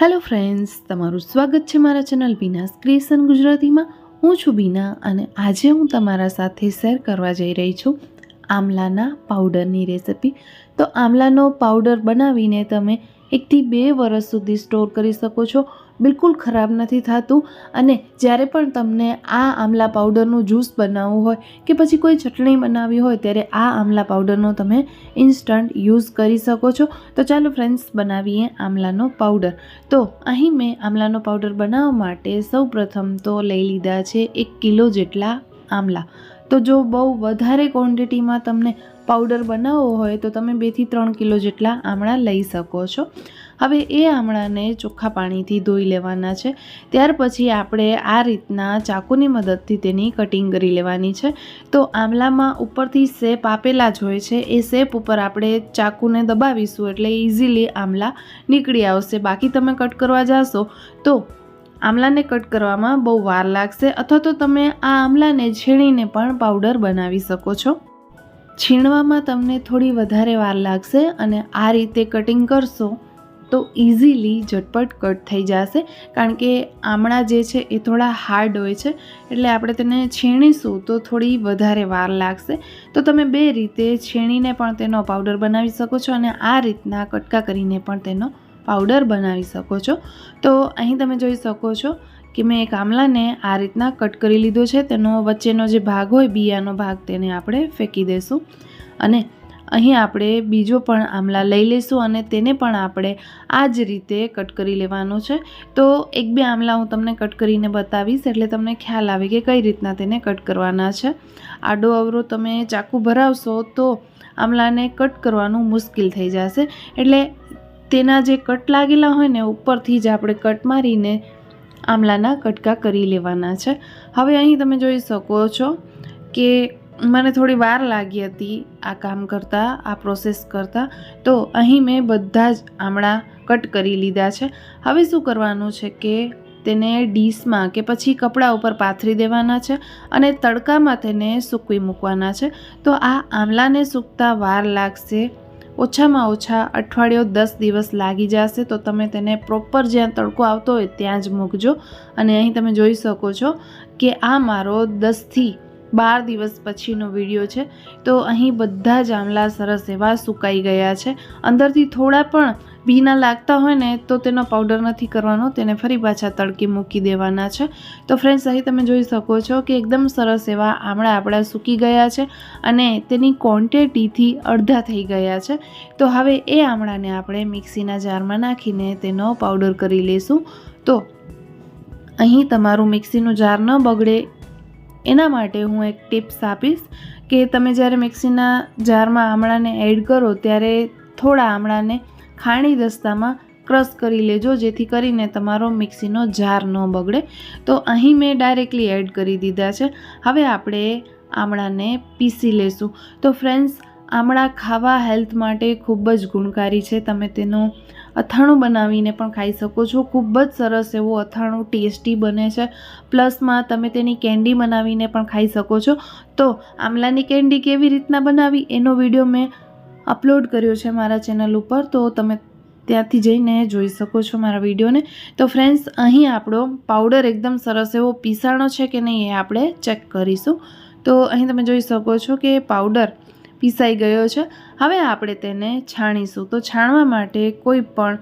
Hello friends, તમારું સ્વાગત છે મારા ચેનલ બીનાસ ક્રિએશન ગુજરાતીમાં. હું છું બીના અને આજે હું તમારા સાથે શેર કરવા જઈ રહી છું આમલાના પાવડરની રેસિપી. તો આમલાનો પાવડર બનાવીને તમે એકથી બે વર્ષ સુધી સ્ટોર કરી શકો છો. બિલકુલ ખરાબ નથી થતું. અને જ્યારે પણ તમને આ આમલા પાવડરનું જ્યુસ બનાવવું હોય કે પછી કોઈ ચટણી બનાવવી હોય ત્યારે આ આમલા પાવડરનો તમે ઇન્સ્ટન્ટ યુઝ કરી શકો છો. તો ચાલો ફ્રેન્ડ્સ, બનાવીએ આમલાનો પાવડર. તો અહીં મેં આમલાનો પાવડર બનાવવા માટે સૌ પ્રથમ તો લઈ લીધા છે એક કિલો જેટલા આમલા. તો જો બહુ વધારે ક્વોન્ટિટીમાં તમને પાવડર બનાવવો હોય તો તમે બેથી ત્રણ કિલો જેટલા આમળા લઈ શકો છો. હવે એ આમળાને ચોખ્ખા પાણીથી ધોઈ લેવાના છે. ત્યાર પછી આપણે આ રીતના ચાકુની મદદથી તેની કટિંગ કરી લેવાની છે. તો આમલામાં ઉપરથી શેપ આપેલા જ હોય છે. એ શેપ ઉપર આપણે ચાકુને દબાવીશું એટલે ઇઝીલી આમલા નીકળી આવશે. બાકી તમે કટ કરવા જાશો તો આમલાને કટ કરવામાં બહુ વાર લાગશે અથવા તો તમે આ આમલાને છીણીને પણ પાવડર બનાવી શકો છો. છીણવામાં તમને થોડી વધારે વાર લાગશે અને આ રીતે કટિંગ કરશો તો ઇઝીલી ઝટપટ કટ થઈ જશે. કારણ કે આમળા જે છે એ થોડા હાર્ડ હોય છે, એટલે આપણે તેને છીણીશું તો થોડી વધારે વાર લાગશે. તો તમે બે રીતે છીણીને પણ તેનો પાવડર બનાવી શકો છો અને આ રીતના કટકા કરીને પણ તેનો પાવડર બનાવી શકો છો. તો અહીં તમે જોઈ શકો છો કે મેં એક આમલાને આ રીતના કટ કરી લીધો છે. તેનો વચ્ચેનો જે ભાગ હોય, બિયાનો ભાગ, તેને આપણે ફેંકી દઈશું અને અહીં આપણે બીજો પણ આમલા લઈ લઈશું અને તેને પણ આપણે આ જ રીતે કટ કરી લેવાનું છે. તો એક બે આમલા હું તમને કટ કરીને બતાવીશ, એટલે તમને ખ્યાલ આવે કે કઈ રીતના તેને કટ કરવાના છે. આડો અવરો તમે ચાકુ ભરાવશો તો આમલાને કટ કરવાનું મુશ્કેલ થઈ જશે. એટલે તેના જે કટ લાગેલા હોય ને, ઉપરથી જ આપણે કટ મારીને આમલાના કટકા કરી લેવાના છે. હવે અહીં તમે જોઈ શકો છો કે મને થોડી વાર લાગી હતી આ કામ કરતાં, આ પ્રોસેસ કરતાં. તો અહીં મેં બધા જ આમળા કટ કરી લીધા છે. હવે શું કરવાનું છે કે તેને ડીશમાં કે પછી કપડાં ઉપર પાથરી દેવાના છે અને તડકામાં તેને સૂકવી મૂકવાના છે. તો આ આમલાને સૂકતા વાર લાગશે. ઓછામાં ઓછા અઠવાડિયો દસ દિવસ લાગી જશે, તો તમે તેને પ્રોપર જ્યાં તડકો આવતો હોય ત્યાં જ મૂકજો. અને અહીં તમે જોઈ શકો છો કે આ મારો દસથી બાર દિવસ પછીનો વીડિયો છે. તો અહીં બધા જ આમલા સરસ એવા સુકાઈ ગયા છે. અંદરથી થોડા પણ ભીના લાગતા હોય ને તો તેનો પાવડર નથી કરવાનો, તેને ફરી પાછા તડકી મૂકી દેવાના છે. તો ફ્રેન્ડ્સ અહીં તમે જોઈ શકો છો કે એકદમ સરસ એવા આમળા આપણા સૂકી ગયા છે અને તેની ક્વોન્ટિટીથી અડધા થઈ ગયા છે. તો હવે એ આમળાને આપણે મિક્સીના જારમાં નાખીને તેનો પાવડર કરી લઈશું તો અહીં તમારું મિક્સીનું જાર ન બગડે એના માટે હું એક ટિપ્સ આપીશ કે તમે જ્યારે મિક્સીના જારમાં આમળાને એડ કરો ત્યારે થોડા આમળાને ખાણી દસ્તામાં ક્રશ કરી લેજો, જેથી કરીને તમારો મિક્સીનો જાર ન બગડે. તો અહીં મેં ડાયરેક્ટલી એડ કરી દીધા છે. હવે આપણે આમળાને પીસી લેશું. તો ફ્રેન્ડ્સ, આમળા ખાવા હેલ્થ માટે ખૂબ જ ગુણકારી છે. તમે તેનું અથાણું બનાવીને પણ ખાઈ શકો છો. ખૂબ જ સરસ એવું અથાણું ટેસ્ટી બને છે. પ્લસમાં તમે તેની કેન્ડી બનાવીને પણ ખાઈ શકો છો. તો આમલાની કેન્ડી કેવી રીતના બનાવી, એનો વીડિયો મેં અપલોડ કર્યો છે મારા ચેનલ ઉપર, તો તમે ત્યાંથી જઈને જોઈ શકો છો મારા વિડીયોને. તો ફ્રેન્ડ્સ, અહીં આપણો પાવડર એકદમ સરસ એવો પીસાણો છે કે નહીં એ આપણે ચેક કરીશું. તો અહીં તમે જોઈ શકો છો કે પાવડર પીસાઈ ગયો છે. હવે આપણે તેને છાણીશું. તો છાણવા માટે કોઈ પણ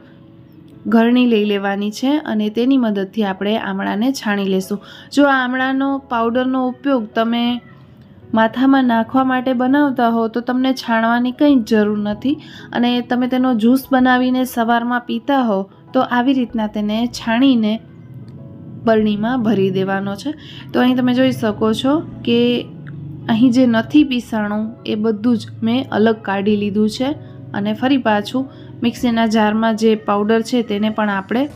ઘરણી લઈ લેવાની છે અને તેની મદદથી આપણે આમળાને છાણી લેશું. જો આમળાનો પાવડરનો ઉપયોગ તમે માથામાં નાખવા માટે બનાવતા હો તો તમને છાણવાની કંઈ જરૂર નથી. અને તમે તેનો જ્યુસ બનાવીને સવારમાં પીતા હો તો આવી રીતના તેને છાણીને બરણીમાં ભરી દેવાનો છે. તો અહીં તમે જોઈ શકો છો કે અહીં જે નથી પીસાણું એ બધું જ મેં અલગ કાઢી લીધું છે. અને ફરી પાછું મિક્સીના જારમાં જે પાવડર છે તેને પણ આપણે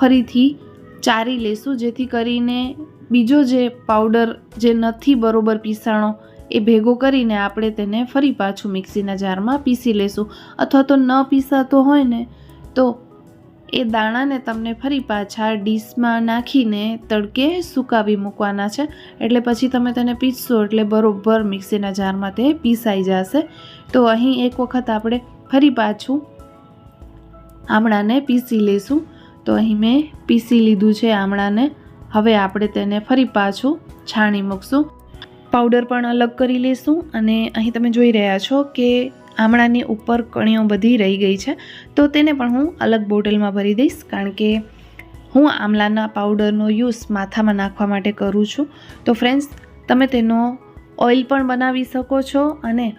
ફરીથી ચારી લેશું જેથી કરીને બીજો જે પાવડર જે નથી બરોબર પીસાણો, એ ભેગો કરીને આપણે તેને ફરી પાછું મિક્સીના જારમાં પીસી લેશું. અથવા તો ન પીસાતો હોય ને, તો એ દાણાને તમને ફરી પાછા ડીશમાં નાખીને તડકે સુકાવી મૂકવાના છે. એટલે પછી તમે તેને પીસશો એટલે બરોબર મિક્સીના જારમાં તે પીસાઈ જશે. તો અહીં એક વખત આપણે ફરી પાછું આમળાને પીસી લેશું. તો અહીં મેં પીસી લીધું છે આમળાને. હવે આપણે તેને ફરી પાછું છાણી મૂકશું. પાવડર પણ અલગ કરી લઈશું અને અહીં તમે જોઈ રહ્યા છો કે આમળાની ઉપર કણીઓ બધી રહી ગઈ છે. તો તેને પણ હું અલગ બોટલમાં ભરી દઈશ કારણ કે હું આમલાના પાવડરનો યુઝ માથામાં નાખવા માટે કરું છું. તો ફ્રેન્ડ્સ તમે તેનો ઓઇલ પણ બનાવી શકો છો અને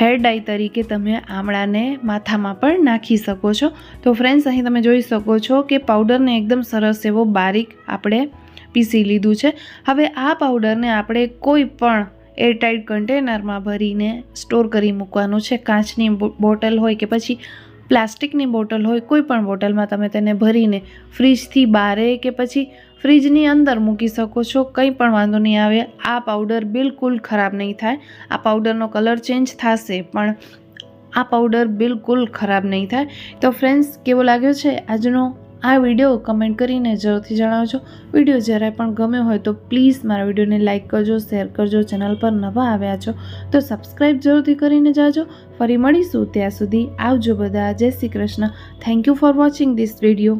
હેર ડાય તરીકે તમે આમળાને માથામાં પણ નાખી શકો છો. તો ફ્રેન્ડ્સ અહીં તમે જોઈ શકો છો કે પાવડરને એકદમ સરસ એવો બારીક આપણે પીસી લીધું છે. હવે આ પાવડરને આપણે કોઈ પણ એરટાઇટ કન્ટેનરમાં ભરીને સ્ટોર કરી મૂકવાનું છે. કાચની બોટલ હોય કે પછી પ્લાસ્ટિકની બોટલ હોય, કોઈ પણ બોટલમાં તમે તેને ભરીને ફ્રીજથી બારે કે પછી ફ્રીજની અંદર મૂકી શકો છો. કંઈ પણ વાંધો નહીં આવે. આ પાવડર બિલકુલ ખરાબ નહીં થાય. આ પાવડરનો કલર ચેન્જ થશે, પણ આ પાવડર બિલકુલ ખરાબ નહીં થાય. તો ફ્રેન્ડ્સ, કેવો લાગ્યો છે આજનો આ વીડિયો કમેન્ટ કરીને જરૂરથી જણાવજો. વીડિયો જ્યારે પણ ગમ્યો હોય તો પ્લીઝ મારા વિડીયોને લાઇક કરજો, શેર કરજો, ચેનલ પર નવા આવ્યા છો તો સબસ્ક્રાઈબ જરૂરથી કરીને જાજો. ફરી મળીશું ત્યાં સુધી આવજો બધા. જય Shri Krishna. Thank you for watching this video